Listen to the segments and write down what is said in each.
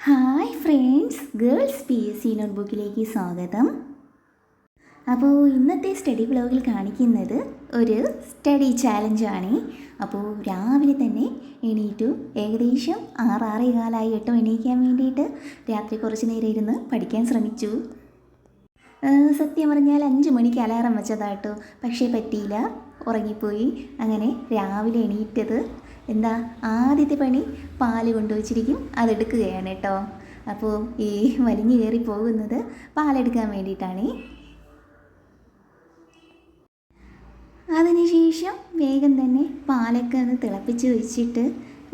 Hi friends girls P S C നോട്ട്ബുക്കിലേക്ക് സ്വാഗതം. അപ്പോൾ ഇന്നത്തെ സ്റ്റഡി ബ്ലോഗിൽ കാണിക്കുന്നത് ഒരു സ്റ്റഡി ചാലഞ്ചാണ് അപ്പോൾ രാവിലെ തന്നെ എണീറ്റു ഏകദേശം ആറ് ആറേ കാലായി എണീക്കാൻ വേണ്ടിയിട്ട് രാത്രി കുറച്ച് നേരം ഇരുന്ന് പഠിക്കാൻ ശ്രമിച്ചു. സത്യം പറഞ്ഞാൽ അഞ്ച് മണിക്ക് അലാറം വെച്ചതാട്ടോ. പക്ഷേ പറ്റിയില്ല. ഉറങ്ങിപ്പോയി. അങ്ങനെ രാവിലെ എണീറ്റത് എന്താ? ആദ്യത്തെ പണി പാൽ കൊണ്ടുവച്ചിരിക്കും. അതെടുക്കുകയാണ് കേട്ടോ. അപ്പോൾ ഈ വലിഞ്ഞു കയറി പോകുന്നത് പാലെടുക്കാൻ വേണ്ടിയിട്ടാണ്. അതിനുശേഷം വേഗം തന്നെ പാലൊക്കെ ഒന്ന് തിളപ്പിച്ച് വെച്ചിട്ട്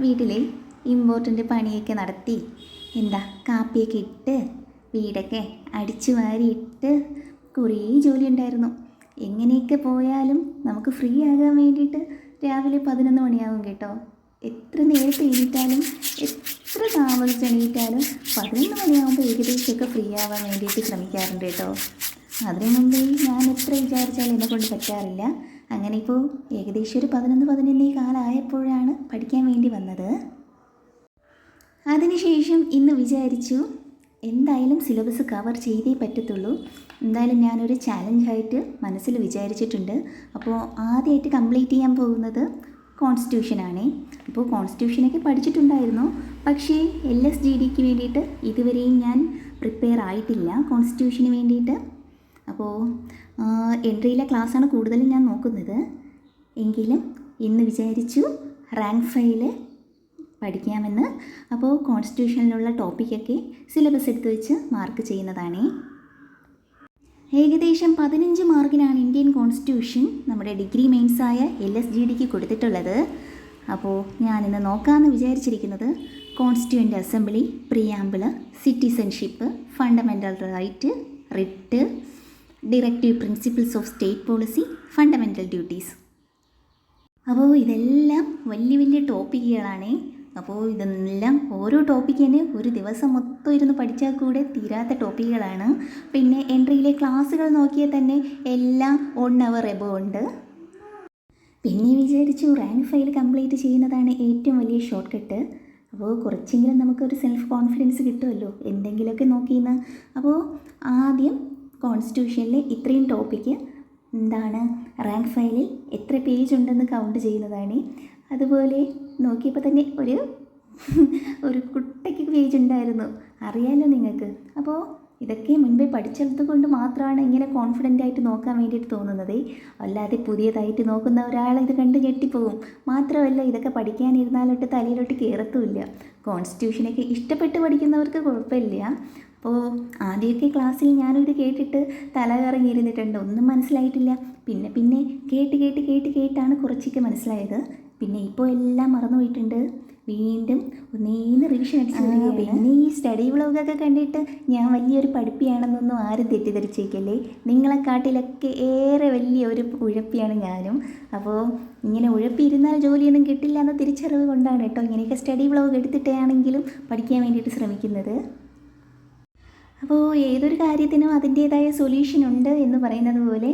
വീട്ടിൽ ഇമ്പോർട്ടന്റ് പണിയൊക്കെ നടത്തി. എന്താ? കാപ്പിയൊക്കെ ഇട്ട് വീടൊക്കെ അടിച്ചു വാരിയിട്ട് കുറേ ജോലി ഉണ്ടായിരുന്നു. എങ്ങനെയൊക്കെ പോയാലും നമുക്ക് ഫ്രീ ആകാൻ വേണ്ടിയിട്ട് രാവിലെ പതിനൊന്ന് മണിയാവും കേട്ടോ. എത്ര നേരത്തെ എണീറ്റാലും എത്ര താമസിച്ച് എണീറ്റാലും പതിനൊന്ന് മണിയാകുമ്പോൾ ഏകദേശമൊക്കെ ഫ്രീ ആവാൻ വേണ്ടിയിട്ട് ശ്രമിക്കാറുണ്ട് കേട്ടോ. അതിനു മുമ്പേ ഞാൻ എത്ര വിചാരിച്ചാലും എന്നെ കൊണ്ട് പറ്റാറില്ല. അങ്ങനെ ഇപ്പോൾ ഏകദേശം ഒരു പതിനൊന്ന് പതിനൊന്നേ കാലമായപ്പോഴാണ് പഠിക്കാൻ വേണ്ടി വന്നത്. അതിനുശേഷം ഇന്ന് വിചാരിച്ചു എന്തായാലും സിലബസ് കവർ ചെയ്തേ പറ്റത്തുള്ളൂ. എന്തായാലും ഞാനൊരു ചാലഞ്ചായിട്ട് മനസ്സിൽ വിചാരിച്ചിട്ടുണ്ട്. അപ്പോൾ ആദ്യമായിട്ട് കംപ്ലീറ്റ് ചെയ്യാൻ പോകുന്നത് കോൺസ്റ്റിറ്റ്യൂഷനാണേ അപ്പോൾ കോൺസ്റ്റിറ്റ്യൂഷനൊക്കെ പഠിച്ചിട്ടുണ്ടായിരുന്നു. പക്ഷേ എൽ എസ് ജി ഡിക്ക് വേണ്ടിയിട്ട് ഇതുവരെയും ഞാൻ പ്രിപ്പയർ ആയിട്ടില്ല കോൺസ്റ്റിറ്റ്യൂഷന് വേണ്ടിയിട്ട്. അപ്പോൾ എൻട്രിയിലെ ക്ലാസ്സാണ് കൂടുതലും ഞാൻ നോക്കുന്നത്. എങ്കിലും ഇന്ന് വിചാരിച്ചു റാങ്ക് ഫൈൽ പഠിക്കാമെന്ന്. അപ്പോൾ കോൺസ്റ്റിറ്റ്യൂഷനിലുള്ള ടോപ്പിക്കൊക്കെ സിലബസ് എടുത്ത് വെച്ച് മാർക്ക് ചെയ്യുന്നതാണേ. ഏകദേശം പതിനഞ്ച് മാർക്കിനാണ് ഇന്ത്യൻ കോൺസ്റ്റിറ്റ്യൂഷൻ നമ്മുടെ ഡിഗ്രി മെയിൻസായ എൽ എസ് ജി ഡിക്ക് കൊടുത്തിട്ടുള്ളത്. അപ്പോൾ ഞാനിന്ന് നോക്കാമെന്ന് വിചാരിച്ചിരിക്കുന്നത് constituent assembly preamble citizenship fundamental right writ directive principles of state policy fundamental duties അപ്പോൾ ഇതെല്ലാം വലിയ വലിയ ടോപ്പിക്കുകളാണ് അപ്പോൾ ഇതെല്ലാം ഓരോ ടോപ്പിക്ക് തന്നെ ഒരു ദിവസം മൊത്തം ഇരുന്ന് പഠിച്ചാൽ കൂടെ തീരാത്ത ടോപ്പിക്കുകളാണ് പിന്നെ എൻട്രിയിലെ ക്ലാസ്സുകൾ നോക്കിയാൽ തന്നെ എല്ലാം വൺ അവർ എബോ ഉണ്ട്. പിന്നെ വിചാരിച്ചു റാങ്ക് ഫയൽ കംപ്ലീറ്റ് ചെയ്യുന്നതാണ് ഏറ്റവും വലിയ ഷോർട്ട് കട്ട് അപ്പോൾ കുറച്ചെങ്കിലും നമുക്കൊരു സെൽഫ് കോൺഫിഡൻസ് കിട്ടുമല്ലോ. എന്തെങ്കിലുമൊക്കെ നോക്കിയെന്ന് അപ്പോൾ ആദ്യം കോൺസ്റ്റിറ്റ്യൂഷനിലെ ഇത്രയും ടോപ്പിക്ക് എന്താണ്? റാങ്ക് ഫയലിൽ എത്ര പേജ് ഉണ്ടെന്ന് കൗണ്ട് ചെയ്യുന്നതാണ്. അതുപോലെ നോക്കിയപ്പോൾ തന്നെ ഒരു ഒരു കുട്ടയ്ക്ക് പേജ് ഉണ്ടായിരുന്നു. അറിയാലോ നിങ്ങൾക്ക്. അപ്പോൾ ഇതൊക്കെ മുൻപേ പഠിച്ചെടുത്ത് കൊണ്ട് മാത്രമാണ് ഇങ്ങനെ കോൺഫിഡന്റ് ആയിട്ട് നോക്കാൻ വേണ്ടിയിട്ട് തോന്നുന്നത്. അല്ലാതെ പുതിയതായിട്ട് നോക്കുന്ന ഒരാൾ ഇത് കണ്ട് ഞെട്ടിപ്പോവും. മാത്രമല്ല ഇതൊക്കെ പഠിക്കാനിരുന്നാലോട്ട് തലയിലോട്ട് കയറത്തുമില്ല കോൺസ്റ്റിറ്റ്യൂഷനൊക്കെ ഇഷ്ടപ്പെട്ട് പഠിക്കുന്നവർക്ക് കുഴപ്പമില്ല. അപ്പോൾ ആദ്യമൊക്കെ ക്ലാസ്സിൽ ഞാനും ഇത് കേട്ടിട്ട് തല കറങ്ങിയിരുന്നിട്ടുണ്ട്. ഒന്നും മനസ്സിലായിട്ടില്ല. പിന്നെ പിന്നെ കേട്ട് കേട്ട് കേട്ട് കേട്ടാണ് കുറച്ചൊക്കെ മനസ്സിലായത്. പിന്നെ ഇപ്പോൾ എല്ലാം മറന്നു പോയിട്ടുണ്ട്. വീണ്ടും ഒന്നേന്ന് റിവിഷൻ അടിച്ചു പിന്നെ? ഈ സ്റ്റഡി വ്ളോഗൊക്കെ കണ്ടിട്ട് ഞാൻ വലിയൊരു പഠിപ്പിയാണെന്നൊന്നും ആരും തെറ്റിദ്ധരിച്ചേക്കല്ലേ? നിങ്ങളെക്കാട്ടിലൊക്കെ ഏറെ വലിയ ഒരു ഉഴപ്പിയാണ് ഞാനും. അപ്പോൾ ഇങ്ങനെ ഉഴപ്പിയിരുന്നാൽ ജോലിയൊന്നും കിട്ടില്ല എന്ന തിരിച്ചറിവ് കൊണ്ടാണ് കേട്ടോ ഇങ്ങനെയൊക്കെ സ്റ്റഡി വ്ളോഗ് എടുത്തിട്ടാണെങ്കിലും പഠിക്കാൻ വേണ്ടിയിട്ട് ശ്രമിക്കുന്നത്. അപ്പോൾ ഏതൊരു കാര്യത്തിനും അതിന്റേതായ സൊല്യൂഷൻ ഉണ്ട് എന്ന് പറയുന്നത് പോലെ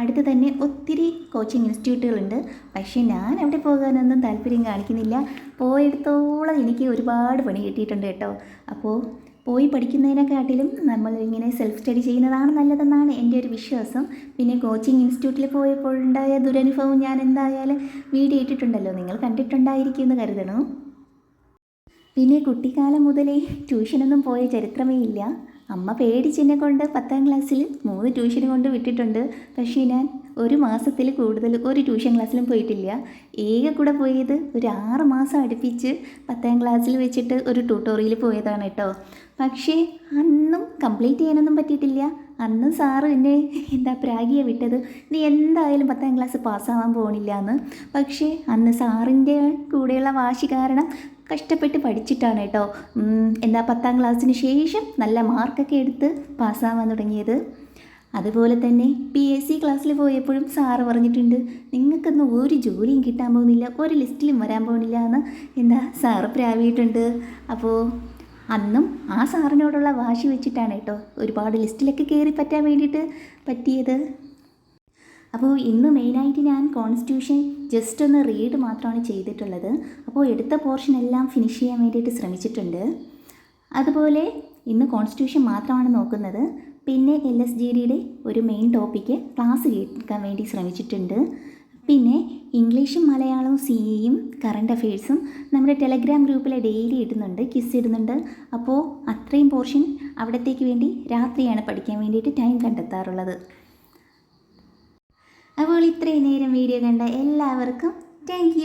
അടുത്ത് തന്നെ ഒത്തിരി കോച്ചിങ് ഇൻസ്റ്റിറ്റ്യൂട്ടുകളുണ്ട് പക്ഷേ ഞാൻ അവിടെ പോകാനൊന്നും താല്പര്യം കാണിക്കുന്നില്ല. പോയെടുത്തോളം എനിക്ക് ഒരുപാട് പണി കിട്ടിയിട്ടുണ്ട് കേട്ടോ. അപ്പോൾ പോയി പഠിക്കുന്നതിനെക്കാട്ടിലും നമ്മൾ ഇങ്ങനെ സെൽഫ് സ്റ്റഡി ചെയ്യുന്നതാണ് നല്ലതെന്നാണ് എന്റെ ഒരു വിശ്വാസം. പിന്നെ കോച്ചിങ് ഇൻസ്റ്റിറ്റ്യൂട്ടിൽ പോയപ്പോൾ പോയപ്പോഴുണ്ടായ ദുരനുഭവം ഞാൻ എന്തായാലും വീഡിയോ ഇട്ടിട്ടുണ്ടല്ലോ. നിങ്ങൾ കണ്ടിട്ടുണ്ടായിരിക്കും എന്ന് കരുതണു. പിന്നെ കുട്ടിക്കാലം മുതലേ ട്യൂഷനൊന്നും പോയ ചരിത്രമേ ഇല്ല. അമ്മ പേടിച്ചെന്നെ കൊണ്ട് പത്താം ക്ലാസ്സിൽ മൂന്ന് ട്യൂഷൻ കൊണ്ട് വിട്ടിട്ടുണ്ട്. പക്ഷേ ഞാൻ ഒരു മാസത്തിൽ കൂടുതൽ ഒരു ട്യൂഷൻ ക്ലാസ്സിലും പോയിട്ടില്ല. ഏക കൂടെ പോയത് ഒരു ആറ് മാസം അടുപ്പിച്ച് പത്താം ക്ലാസ്സിൽ വെച്ചിട്ട് ഒരു ട്യൂട്ടോറിയൽ പോയതാണ് കേട്ടോ പക്ഷേ അന്നും കംപ്ലീറ്റ് ചെയ്യാനൊന്നും പറ്റിയിട്ടില്ല. അന്ന് സാറ് എന്നെ എന്താ പ്രാഗിയെ വിട്ടത്? നീ എന്തായാലും പത്താം ക്ലാസ് പാസ്സാവാൻ പോകണില്ല എന്ന് പക്ഷേ അന്ന് സാറിന്റെ കൂടെയുള്ള വാശി കാരണം കഷ്ടപ്പെട്ട് പഠിച്ചിട്ടാണ് കേട്ടോ. എന്താ പത്താം ക്ലാസ്സിന് ശേഷം നല്ല മാർക്കൊക്കെ എടുത്ത് പാസ്സാവാൻ തുടങ്ങിയത്. അതുപോലെ തന്നെ പി എസ് സി ക്ലാസ്സിൽ പോയപ്പോഴും സാറ് പറഞ്ഞിട്ടുണ്ട് നിങ്ങൾക്കൊന്നും ഒരു ജോലിയും കിട്ടാൻ പോകുന്നില്ല ഒരു ലിസ്റ്റിലും വരാൻ പോകുന്നില്ല എന്ന് എന്താ സാറ് പ്രാവിയിട്ടുണ്ട് അപ്പോൾ അന്നും ആ സാറിനോടുള്ള വാശി വെച്ചിട്ടാണ് കേട്ടോ ഒരുപാട് ലിസ്റ്റിലൊക്കെ കയറി പറ്റാൻ വേണ്ടിയിട്ട് പറ്റിയത്. അപ്പോൾ ഇന്ന് മെയിനായിട്ട് ഞാൻ കോൺസ്റ്റിറ്റ്യൂഷൻ ജസ്റ്റ് ഒന്ന് റീഡ് മാത്രമാണ് ചെയ്തിട്ടുള്ളത്. അപ്പോൾ എടുത്ത പോർഷൻ എല്ലാം ഫിനിഷ് ചെയ്യാൻ വേണ്ടിയിട്ട് ശ്രമിച്ചിട്ടുണ്ട്. അതുപോലെ ഇന്ന് കോൺസ്റ്റിറ്റ്യൂഷൻ മാത്രമാണ് നോക്കുന്നത്. പിന്നെ എൽ എസ് ജി ഡിയുടെ ഒരു മെയിൻ ടോപ്പിക്ക് ക്ലാസ് കേൾക്കാൻ വേണ്ടി ശ്രമിച്ചിട്ടുണ്ട്. പിന്നെ ഇംഗ്ലീഷും മലയാളവും സി എയും കറണ്ട് അഫയേഴ്സും നമ്മുടെ ടെലഗ്രാം ഗ്രൂപ്പിൽ ഡെയിലി ഇടുന്നുണ്ട് കിസ് ഇടുന്നുണ്ട്. അപ്പോൾ അത്രയും പോർഷൻ അവിടത്തേക്ക് വേണ്ടി രാത്രിയാണ് പഠിക്കാൻ വേണ്ടിയിട്ട് ടൈം കണ്ടെത്താറുള്ളത്. അപ്പോൾ ഇത്രയും നേരം വീഡിയോ കണ്ട എല്ലാവർക്കും താങ്ക്